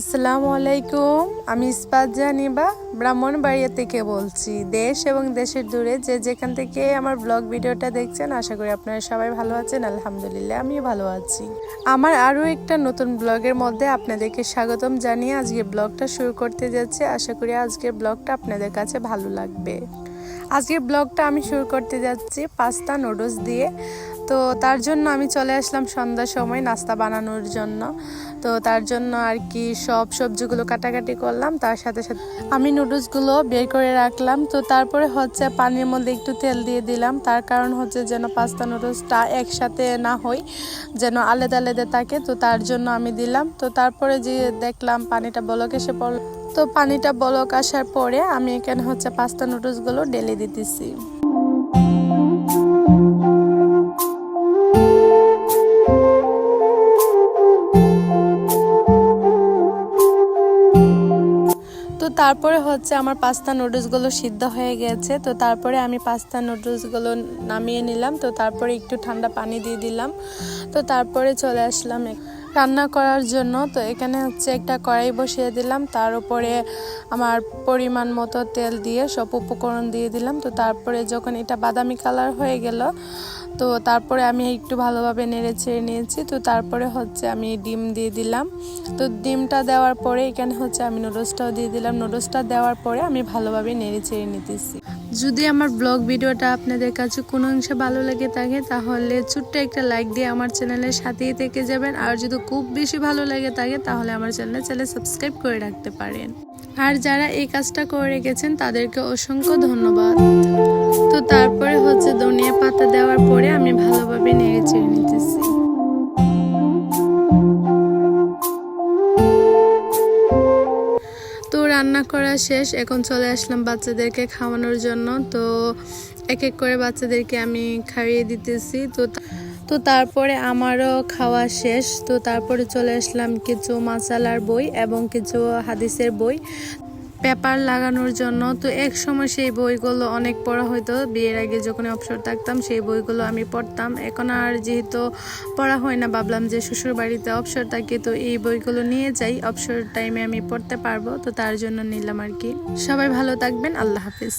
আসসালামু আলাইকুম। আমি ইস্পাত জানিবা ব্রাহ্মণবাড়িয়া থেকে বলছি। দেশ এবং দেশের দূরে যে যেখান থেকে আমার ব্লগ ভিডিওটা দেখছেন, আশা করি আপনারা সবাই ভালো আছেন। আলহামদুলিল্লাহ, আমিও ভালো আছি। আমার আরও একটা নতুন ব্লগের মধ্যে আপনাদেরকে স্বাগতম জানিয়ে আজকে ব্লগটা শুরু করতে যাচ্ছি। আশা করি আজকের ব্লগটা আপনাদের কাছে ভালো লাগবে। আজকের ব্লগটা আমি শুরু করতে যাচ্ছি পাস্তা নুডলস দিয়ে। তো তার জন্য আমি চলে আসলাম সন্ধ্যার সময় নাস্তা বানানোর জন্য। তো তার জন্য আর কি সব সবজিগুলো কাটাকাটি করলাম, তার সাথে সাথে আমি নুডলসগুলো বের করে রাখলাম। তো তারপরে হচ্ছে পানির মধ্যে একটু তেল দিয়ে দিলাম, তার কারণ হচ্ছে যেন পাস্তা নুডলসটা একসাথে না হয়, যেন আলাদা আলাদা থাকে। তো তার জন্য আমি দিলাম। তো তারপরে যে দেখলাম পানিটা বলক এসে পড়ল তো পানিটা বলক আসার পরে আমি এখানে হচ্ছে পাস্তা নুডলসগুলো ঢেলে দিতেছি। তো তারপরে হচ্ছে আমার পাস্তা নুডলসগুলো সিদ্ধ হয়ে গেছে, তো তারপরে আমি পাস্তা নুডলসগুলো নামিয়ে নিলাম, তো তারপরে একটু ঠান্ডা পানি দিয়ে দিলাম, তো তারপরে চলে আসলাম রান্না করার জন্য, তো এখানে হচ্ছে একটা কড়াই বসিয়ে দিলাম। তার উপরে আমার পরিমাণ মতো তেল দিয়ে সব উপকরণ দিয়ে দিলাম। তো তারপরে যখন এটা বাদামি কালার হয়ে গেল, তো তারপরে আমি একটু ভালোভাবে নেড়ে ছেড়ে নিয়েছি। তো তারপরে হচ্ছে আমি ডিম দিয়ে দিলাম। তো ডিমটা দেওয়ার পরে এখানে হচ্ছে আমি নুডলসটাও দিয়ে দিলাম। নুডলসটা দেওয়ার পরে আমি ভালোভাবে নেড়ে ছেড়ে নিতেছি। যদি আমার ব্লগ ভিডিওটা আপনাদের কাছে কোনো অংশে ভালো লেগে থাকে, তাহলে ছোট্ট একটা লাইক দিয়ে আমার চ্যানেলের সাথেই থেকে যাবেন। আর যদি খুব বেশি ভালো লাগে থাকে তাহলে আমার চ্যানেলে চ্যানেল সাবস্ক্রাইব করে রাখতে পারেন। আর যারা এই কাজটা করে রেখেছেন, তাদেরকে অসংখ্য ধন্যবাদ। তো তারপরে হচ্ছে ধনিয়া পাতা দেওয়ার পরে আমি ভালোভাবে নেড়ে চেড়ে নিতেছি। তো রান্না করা শেষ, এখন চলে আসলাম বাচ্চাদেরকে খাওয়ানোর জন্য। তো এক এক করে বাচ্চাদেরকে আমি খাইয়ে দিতেছি। তো তো তারপরে আমারও খাওয়া শেষ। তো তারপরে চলে আসলাম কিছু মাসালার বই এবং কিছু হাদিসের বই পেপার লাগানোর জন্য। তো এক সময় সেই বইগুলো অনেক পড়া হতো বিয়ের আগে যখন অবসর থাকতাম, সেই বইগুলো আমি পড়তাম। এখন আর যেহেতু পড়া হয় না, ভাবলাম যে শ্বশুর বাড়িতে অবসর থাকে, তো এই বইগুলো নিয়ে যাই। অবসর টাইমে আমি পড়তে পারব, তো তার জন্য নিলাম আর কি। সবাই ভালো থাকবেন, আল্লাহ হাফিজ।